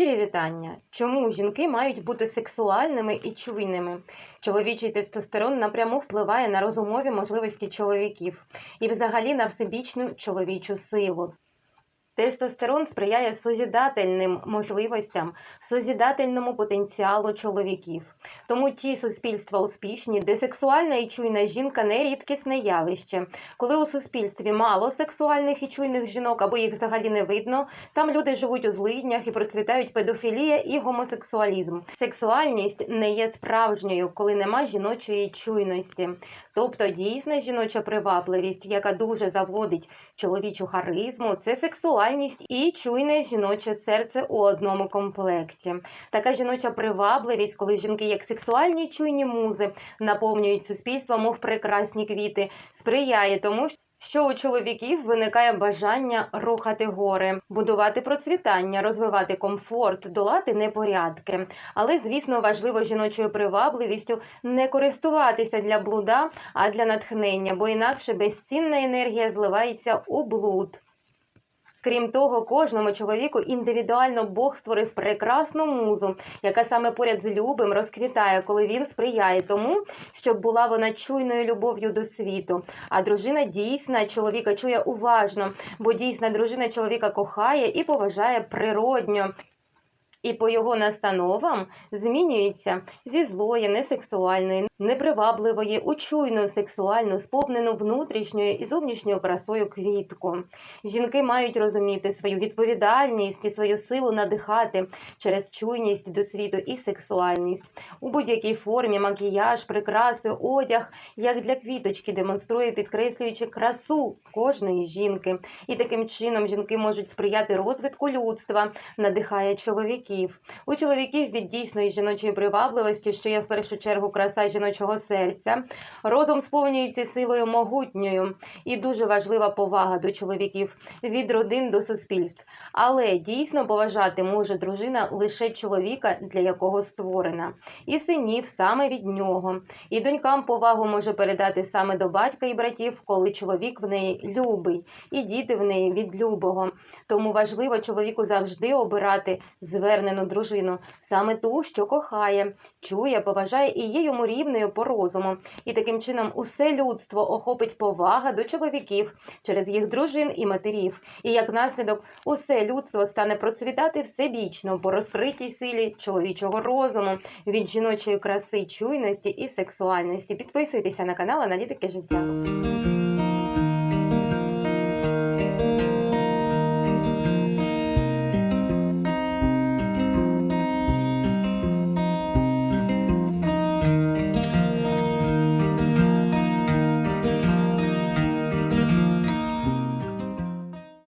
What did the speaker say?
Щирі вітання. Чому жінки мають бути сексуальними і чуйними? Чоловічий тестостерон напряму впливає на розумові можливості чоловіків і взагалі на всебічну чоловічу силу. Тестостерон сприяє созідательним можливостям, созідательному потенціалу чоловіків. Тому ті суспільства успішні, де сексуальна і чуйна жінка не рідкісне явище. Коли у суспільстві мало сексуальних і чуйних жінок або їх взагалі не видно, там люди живуть у злиднях і процвітають педофілія і гомосексуалізм. Сексуальність не є справжньою, коли нема жіночої чуйності. Тобто дійсна жіноча привабливість, яка дуже заводить чоловічу харизму, це сексуальність і чуйне жіноче серце у одному комплекті. Така жіноча привабливість, коли жінки, як сексуальні чуйні музи, наповнюють суспільство, мов прекрасні квіти, сприяє тому, що у чоловіків виникає бажання рухати гори, будувати процвітання, розвивати комфорт, долати непорядки. Але, звісно, важливо жіночою привабливістю не користуватися для блуда, а для натхнення, бо інакше безцінна енергія зливається у блуд. Крім того, кожному чоловіку індивідуально Бог створив прекрасну музу, яка саме поряд з любим розквітає, коли він сприяє тому, щоб була вона чуйною любов'ю до світу. А дружина дійсна чоловіка чує уважно, бо дійсна дружина чоловіка кохає і поважає природньо. І по його настановам змінюється зі злої, несексуальної, непривабливої, у чуйну, сексуальну, сповнену внутрішньою і зовнішньою красою квітку. Жінки мають розуміти свою відповідальність і свою силу надихати через чуйність до світу і сексуальність у будь-якій формі, макіяж, прикраси, одяг, як для квіточки, демонструє, підкреслюючи красу кожної жінки. І таким чином жінки можуть сприяти розвитку людства, надихає чоловіків. У чоловіків від дійсної жіночої привабливості, що є в першу чергу краса жіночого серця, розум сповнюється силою могутньою і дуже важлива повага до чоловіків від родин до суспільств. Але дійсно поважати може дружина лише чоловіка, для якого створена, і синів саме від нього. І донькам повагу може передати саме до батька і братів, коли чоловік в неї любий, і діти в неї від любого. Тому важливо чоловіку завжди обирати звернену дружину, саме ту, що кохає, чує, поважає і є йому рівною по розуму. І таким чином усе людство охопить повага до чоловіків через їх дружин і матерів. І як наслідок, усе людство стане процвітати всебічно по розкритій силі чоловічого розуму, від жіночої краси, чуйності і сексуальності. Підписуйтеся на канал Аналітики життя.